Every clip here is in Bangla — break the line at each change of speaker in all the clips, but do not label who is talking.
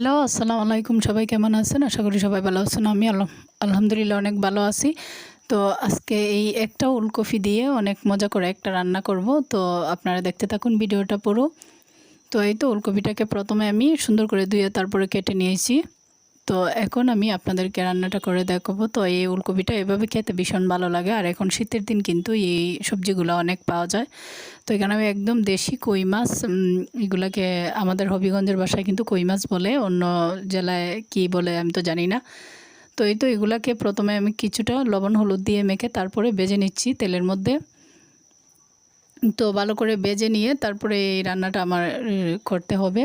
হ্যালো, আসসালামু আলাইকুম। সবাই কেমন আছেন? আশা করি সবাই ভালো আছেন। আমি আলহামদুলিল্লাহ অনেক ভালো আছি। তো আজকে এই একটা উলকপি দিয়ে অনেক মজা করে একটা রান্না করব। তো আপনারা দেখতে থাকুন ভিডিওটা পড়ো তো এই তো উলকপিটাকে প্রথমে আমি সুন্দর করে ধুয়ে তারপরে কেটে নিয়েছি। তো এখন আমি আপনাদেরকে রান্নাটা করে দেখাবো। তো এই উলকপিটা এভাবে খেতে ভীষণ ভালো লাগে। আর এখন শীতের দিন কিন্তু এই সবজিগুলো অনেক পাওয়া যায়। তো এখানে আমি একদম দেশি কই মাছ এগুলাকে আমাদের হবিগঞ্জের বাসায় কিন্তু কই মাছ বলে, অন্য জেলায় কি বলে আমি তো জানি না। তো এই তো এগুলাকে প্রথমে আমি কিছুটা লবণ, হলুদ দিয়ে মেখে তারপরে বেজে নিচ্ছি তেলের মধ্যে। তো ভালো করে বেজে নিয়ে তারপরে এই রান্নাটা আমার করতে হবে।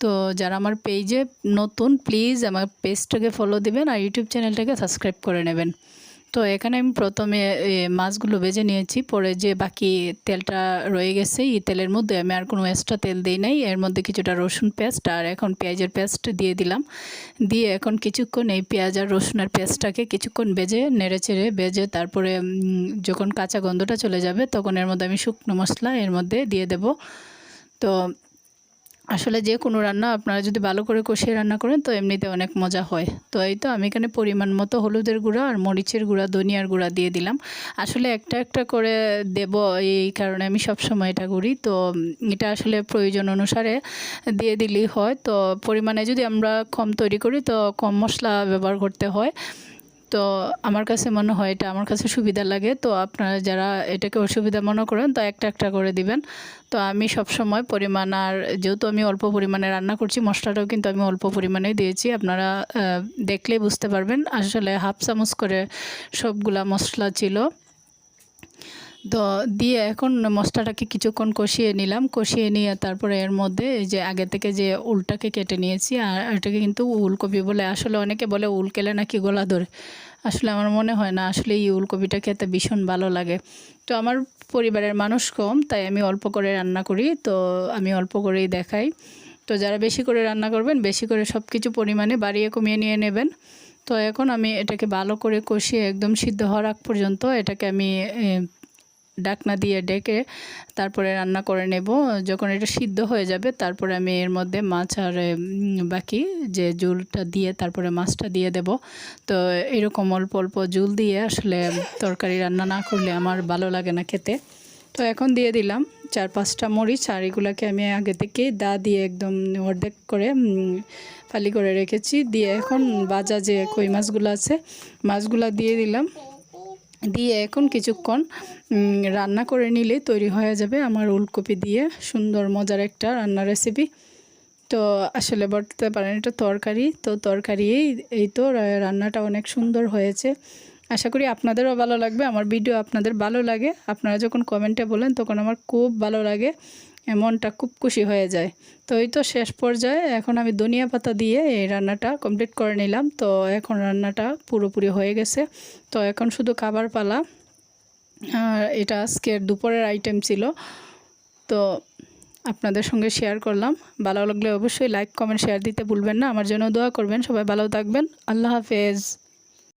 তো যারা আমার পেজে নতুন প্লিজ আমার পেজটাকে ফলো দিবেন আর ইউটিউব চ্যানেলটাকে সাবস্ক্রাইব করে নেবেন। তো এখানে আমি প্রথমে মাছগুলো ভেজে নিয়েছি, পরে যে বাকি তেলটা রয়ে গেছে, এই তেলের মধ্যে আমি আর কোনো এক্সট্রা তেল দিই নাই। এর মধ্যে কিছুটা রসুন পেস্ট আর এখন পেঁয়াজের পেস্ট দিয়ে দিলাম। দিয়ে এখন কিছুক্ষণ এই পেঁয়াজ আর রসুনের পেস্টটাকে কিছুক্ষণ বেজে, নেড়ে চেড়ে বেজে তারপরে যখন কাঁচা গন্ধটা চলে যাবে, তখন এর মধ্যে আমি শুকনো মশলা এর মধ্যে দিয়ে দেব। তো আসলে যে কোনো রান্না আপনারা যদি ভালো করে কষিয়ে রান্না করেন, তো এমনিতে অনেক মজা হয়। তো এই তো আমি এখানে পরিমাণ মতো হলুদের গুঁড়া আর মরিচের গুঁড়া, ধনিয়ার গুঁড়া দিয়ে দিলাম। আসলে একটা একটা করে দেব, এই কারণে আমি সব সময় এটা করি। তো এটা আসলে প্রয়োজন অনুসারে দিয়ে দিলেই হয়। তো পরিমাণে যদি আমরা কম তৈরি করি, তো কম মশলা ব্যবহার করতে হয়। তো আমার কাছে মনে হয় এটা আমার কাছে সুবিধা লাগে। তো আপনারা যারা এটাকে অসুবিধা মনে করেন, তো একটা একটা করে দিবেন। তো আমি সব সময় পরিমাণ আর যেহেতু আমি অল্প পরিমাণে রান্না করছি, মশলাটাও কিন্তু আমি অল্প পরিমাণেই দিয়েছি। আপনারা দেখলেই বুঝতে পারবেন। আসলে হাফ চামচ করে সবগুলা মশলা ছিল। তো দিয়ে এখন মশলাটাকে কিছুক্ষণ কষিয়ে নিলাম। কষিয়ে নিয়ে তারপরে এর মধ্যে যে আগে থেকে যে উলটাকে কেটে নিয়েছি, আর এটাকে কিন্তু উলকপি বলে আসলে অনেকে বলে উল কেলে নাকি গলা ধরে। আসলে আমার মনে হয় না, আসলে এই উলকপিটা খেতে ভীষণ ভালো লাগে। তো আমার পরিবারের মানুষ কম, তাই আমি অল্প করে রান্না করি, তো আমি অল্প করেই দেখাই। তো যারা বেশি করে রান্না করবেন, বেশি করে সব কিছু পরিমাণে বাড়িয়ে কমিয়ে নিয়ে নেবেন। তো এখন আমি এটাকে ভালো করে কষিয়ে একদম সিদ্ধ হওয়ার আগ পর্যন্ত এটাকে আমি ডাকনা দিয়ে ডেকে তারপরে রান্না করে নেব। যখন এটা সিদ্ধ হয়ে যাবে, তারপরে আমি এর মধ্যে মাছ আর বাকি যে জুলটা দিয়ে তারপরে মাছটা দিয়ে দেব। তো এরকম অল্প অল্প জুল দিয়ে আসলে তরকারি রান্না না করলে আমার ভালো লাগে না খেতে। তো এখন দিয়ে দিলাম চার পাঁচটা মরিচ আর এগুলোকে আমি আগে থেকে দা দিয়ে একদম অর্ধেক করে ফালি করে রেখেছি। দিয়ে এখন বাজা যে কই মাছগুলো আছে, মাছগুলো দিয়ে দিলাম। দিয়ে এখন কিছুক্ষণ রান্না করে নিলে তৈরি হয়ে যাবে আমার উলকপি দিয়ে সুন্দর মজার একটা রান্না রেসিপি তো আসলে বলতে পারেন এটা তরকারি, তো তরকারি এই তো রান্নাটা অনেক সুন্দর হয়েছে। আশা করি আপনাদেরও ভালো লাগবে, আমার ভিডিও আপনাদের ভালো লাগে। আপনারা যখন কমেন্টে বলেন, তখন আমার খুব ভালো লাগে। মনটা খুব খুশি হয়ে যায়। তো এই তো শেষ পর্যায়ে এখন আমি ধনিয়া পাতা দিয়ে এই রান্নাটা কমপ্লিট করে নিলাম। তো এখন রান্নাটা পুরোপুরি হয়ে গেছে। তো এখন শুধু খাবার পালা। আর এটা আজকের দুপুরের আইটেম ছিল। তো আপনাদের সঙ্গে শেয়ার করলাম। ভালো লাগলে অবশ্যই লাইক কমেন্ট শেয়ার দিতে ভুলবেন না। আমার জন্য দোয়া করবেন। সবাই ভালো থাকবেন। আল্লাহ হাফেজ।